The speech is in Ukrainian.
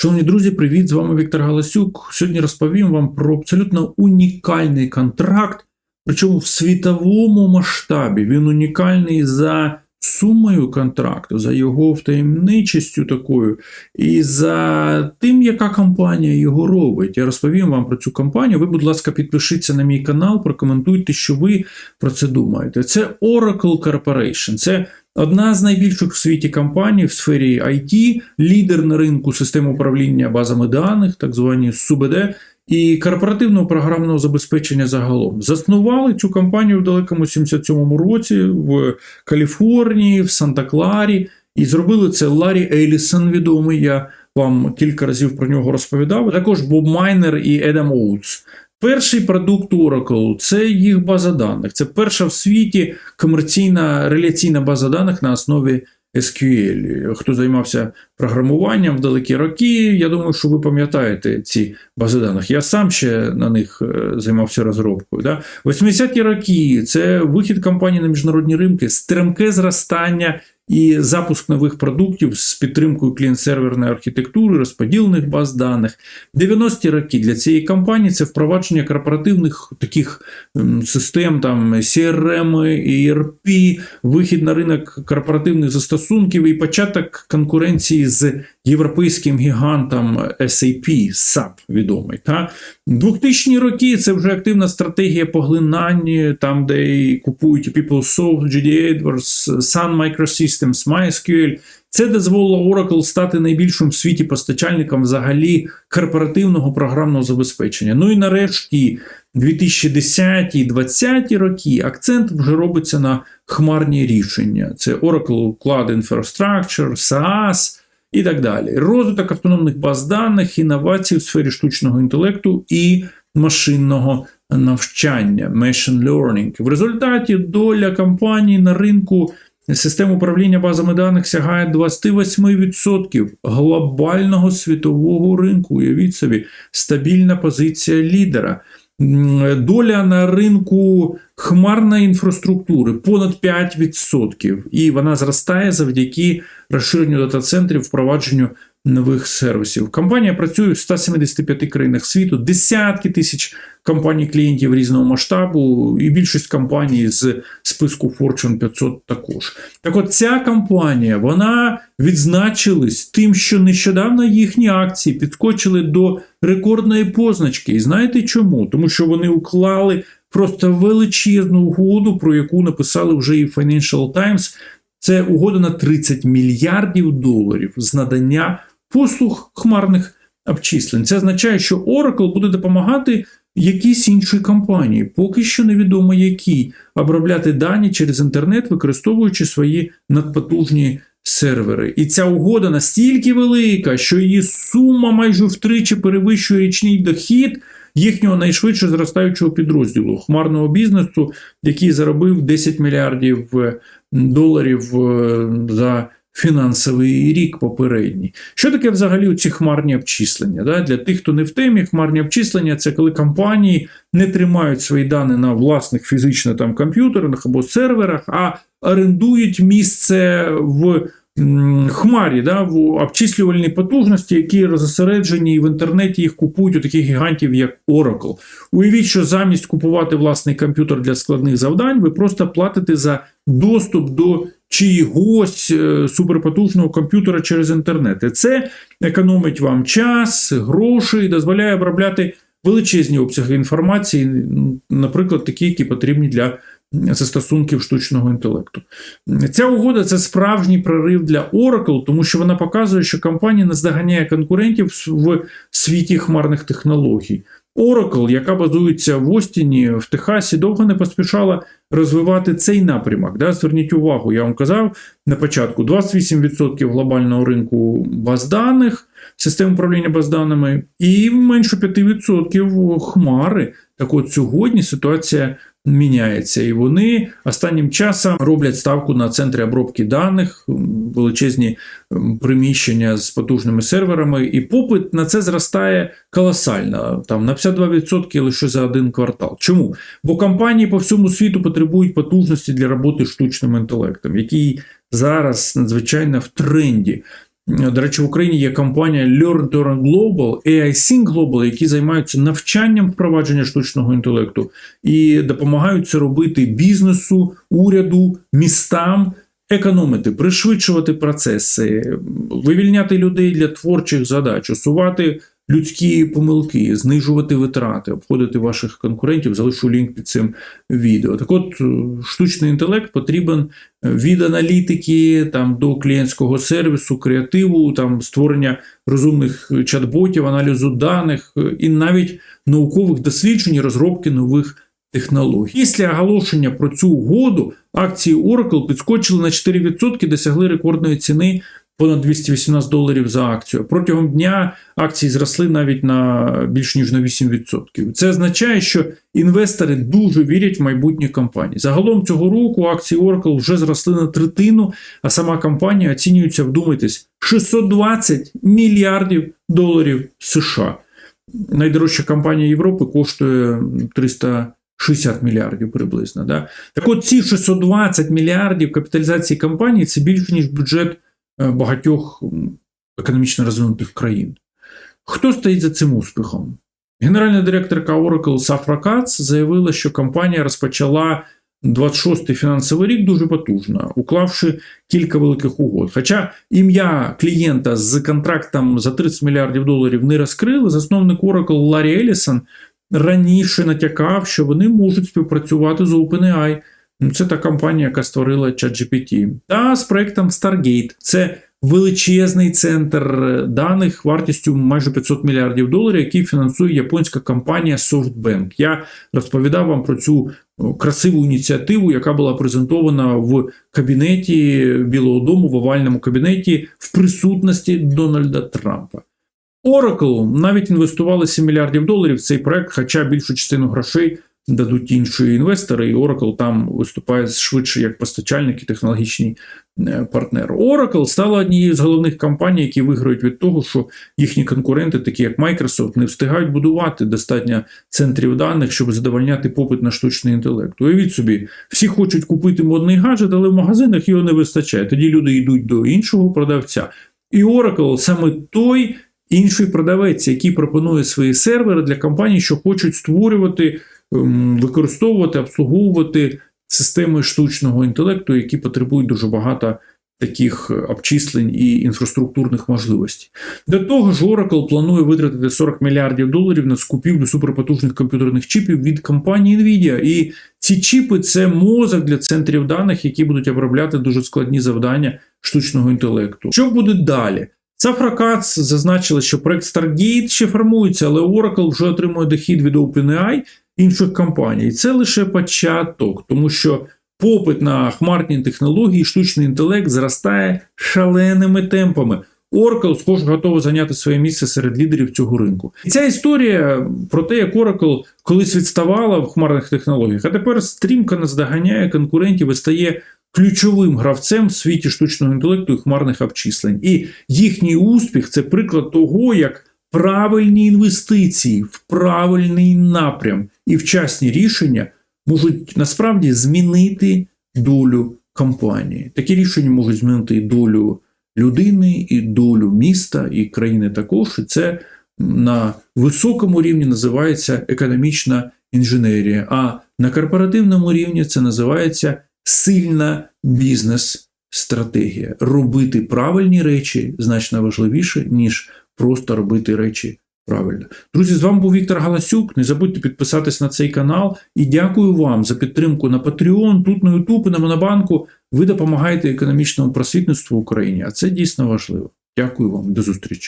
Шановні друзі, привіт! З вами Віктор Галасюк. Сьогодні розповім вам про абсолютно унікальний контракт, причому в світовому масштабі. Він унікальний за сумою контракту, за його втаємничістю такою, і за тим, яка компанія його робить. Я розповім вам про цю компанію. Ви, будь ласка, підпишіться на мій канал, прокоментуйте, що ви про це думаєте. Це Oracle Corporation. Це Одна з найбільших в світі компаній в сфері IT, лідер на ринку систем управління базами даних, так звані СУБД, і корпоративного програмного забезпечення загалом. Заснували цю компанію в далекому 77-му році в Каліфорнії, в Санта-Кларі, і зробили це Ларі Елісон, відомий. Я вам кілька разів про нього розповідав. Також Боб Майнер і Едам Оутс. Перший продукт Oracle це їх база даних. Це перша в світі комерційна реляційна база даних на основі SQL. Хто займався програмуванням в далекі роки, я думаю, що ви пам'ятаєте ці бази даних. Я сам ще на них е, займався розробкою. Да? 80-ті роки це вихід компанії на міжнародні ринки, стрімке зростання і запуск нових продуктів з підтримкою клієнт-серверної архітектури, розподілених баз даних. 90-ті роки для цієї компанії це впровадження корпоративних таких систем, там CRM, ERP, вихід на ринок корпоративних застосунків і початок конкуренції з європейським гігантом SAP, SAP відомий. Та? 2000-ні роки це вже активна стратегія поглинання, там, де купують PeopleSoft, GD AdWords, Sun Microsystems, MySQL. Це дозволило Oracle стати найбільшим в світі постачальником взагалі корпоративного програмного забезпечення. Ну і нарешті 2010-2020 роки акцент вже робиться на хмарні рішення. Це Oracle Cloud Infrastructure, SaaS і так далі. Розвиток автономних баз даних, інновації в сфері штучного інтелекту і машинного навчання, machine learning. В результаті доля компаній на ринку систем управління базами даних сягає 28% глобального світового ринку. Уявіть собі, стабільна позиція лідера. Доля на ринку хмарної інфраструктури понад 5%, і вона зростає завдяки розширенню дата-центрів, впровадженню нових сервісів. Компанія працює в 175 країнах світу, десятки тисяч компаній клієнтів різного масштабу, і більшість компаній з списку Fortune 500 також. Так от ця компанія вона відзначилась тим, що нещодавно їхні акції підскочили до рекордної позначки. І знаєте чому? Тому що вони уклали просто величезну угоду, про яку написали вже і Financial Times. Це угода на 30 мільярдів доларів з надання послуг хмарних обчислень. Це означає, що Oracle буде допомагати якійсь іншій компанії, поки що невідомо які, обробляти дані через інтернет, використовуючи свої надпотужні сервери. І ця угода настільки велика, що її сума майже втричі перевищує річний дохід. Їхнього найшвидше зростаючого підрозділу хмарного бізнесу, який заробив 10 мільярдів е, доларів е, за фінансовий рік попередній. Що таке взагалі ці хмарні обчислення? Да? Для тих, хто не в темі, хмарні обчислення це коли компанії не тримають свої дані на власних фізично там комп'ютерах або серверах, а орендують місце в. Хмарі да, в обчислювальній потужності, які зосереджені і в інтернеті їх купують у таких гігантів, як Oracle. Уявіть, що замість купувати власний комп'ютер для складних завдань, ви просто платите за доступ до чиїгось е, суперпотужного комп'ютера через інтернет. І це економить вам час, гроші і дозволяє обробляти величезні обсяги інформації, наприклад, такі, які потрібні для застосунків штучного інтелекту. Ця угода це справжній прорив для Oracle, тому що вона показує, що компанія наздоганяє конкурентів в світі хмарних технологій. Oracle, яка базується в Остіні, в Техасі, довго не поспішала розвивати цей напрямок. Да? Зверніть увагу, я вам казав на початку: 28% глобального ринку баз даних, систем управління баз даними, і менше 5% хмари. Так от сьогодні ситуація міняється, і вони останнім часом роблять ставку на центри обробки даних, величезні приміщення з потужними серверами, і попит на це зростає колосально, там на 52% лише за один квартал. Чому? Бо компанії по всьому світу потребують потужності для роботи штучним інтелектом, який зараз надзвичайно в тренді. До речі, в Україні є компанія Learn to Run Global, AI Sync Global, які займаються навчанням впровадження штучного інтелекту і допомагають це робити бізнесу, уряду, містам. Економити, пришвидшувати процеси, вивільняти людей для творчих задач, усувати людські помилки, знижувати витрати, обходити ваших конкурентів. Залишу лінк під цим відео. Так от, е, штучний інтелект потрібен від аналітики там, до клієнтського сервісу, креативу, там, створення розумних чат-ботів, аналізу даних е, і навіть наукових досліджень, розробки нових технологій. Після оголошення про цю угоду акції Oracle підскочили на 4%, досягли рекордної ціни понад 218 доларів за акцію. Протягом дня акції зросли навіть на більш ніж на 8%. Це означає, що інвестори дуже вірять в майбутнє компанії. Загалом цього року акції Oracle вже зросли на третину, а сама компанія оцінюється, вдумайтесь, 620 мільярдів доларів США. Найдорожча компанія Європи коштує 300 60 мільярдів приблизно. Да? Так от ці 620 мільярдів капіталізації компанії це більше, ніж бюджет багатьох економічно розвинутих країн. Хто стоїть за цим успіхом? Генеральна директорка Oracle Сафра Кац заявила, що компанія розпочала 26-й фінансовий рік дуже потужно, уклавши кілька великих угод. Хоча ім'я клієнта з контрактом за 30 мільярдів доларів не розкрили, засновник Oracle Ларі Елісон раніше натякав, що вони можуть співпрацювати з OpenAI. Ну, Це та компанія, яка створила ChatGPT. Та з проектом Stargate. Це величезний центр даних вартістю майже 500 мільярдів доларів, який фінансує японська компанія SoftBank. Я розповідав вам про цю красиву ініціативу, яка була презентована в кабінеті Білого Дому, в овальному кабінеті в присутності Дональда Трампа. Oracle навіть інвестували 7 мільярдів доларів в цей проект, хоча більшу частину грошей дадуть інші інвестори, і Oracle там виступає швидше як постачальник і технологічний е, партнер. Oracle стала однією з головних компаній, які виграють від того, що їхні конкуренти, такі як Microsoft, не встигають будувати достатньо центрів даних, щоб задовольняти попит на штучний інтелект. Уявіть собі, всі хочуть купити модний гаджет, але в магазинах його не вистачає. Тоді люди йдуть до іншого продавця. І Oracle саме той інший продавець, який пропонує свої сервери для компаній, що хочуть створювати, використовувати, обслуговувати системи штучного інтелекту, які потребують дуже багато таких обчислень і інфраструктурних можливостей. До того ж, Oracle планує витратити 40 мільярдів доларів на скупівлю суперпотужних комп'ютерних чіпів від компанії Nvidia. І ці чіпи це мозок для центрів даних, які будуть обробляти дуже складні завдання штучного інтелекту. Що буде далі? Сафракац зазначили, що проект Stargate ще формується, але Oracle вже отримує дохід від OpenAI інших компаній. Це лише початок, тому що попит на хмарні технології, штучний інтелект зростає шаленими темпами. Oracle, схоже, готова зайняти своє місце серед лідерів цього ринку. І ця історія про те, як Oracle колись відставала в хмарних технологіях, а тепер стрімко наздоганяє конкурентів і стає ключовим гравцем в світі штучного інтелекту і хмарних обчислень. І їхній успіх це приклад того, як правильні інвестиції в правильний напрям і вчасні рішення можуть насправді змінити долю компанії. Такі рішення можуть змінити і долю людини, і долю міста, і країни також. І це на високому рівні називається економічна інженерія. А на корпоративному рівні це називається сильна бізнес-стратегія. Робити правильні речі значно важливіше, ніж просто робити речі правильно. Друзі, з вами був Віктор Галасюк. Не забудьте підписатись на цей канал і дякую вам за підтримку на Patreon, тут на YouTube на Монобанку. Ви допомагаєте економічному просвітництву в Україні, а це дійсно важливо. Дякую вам, до зустрічі.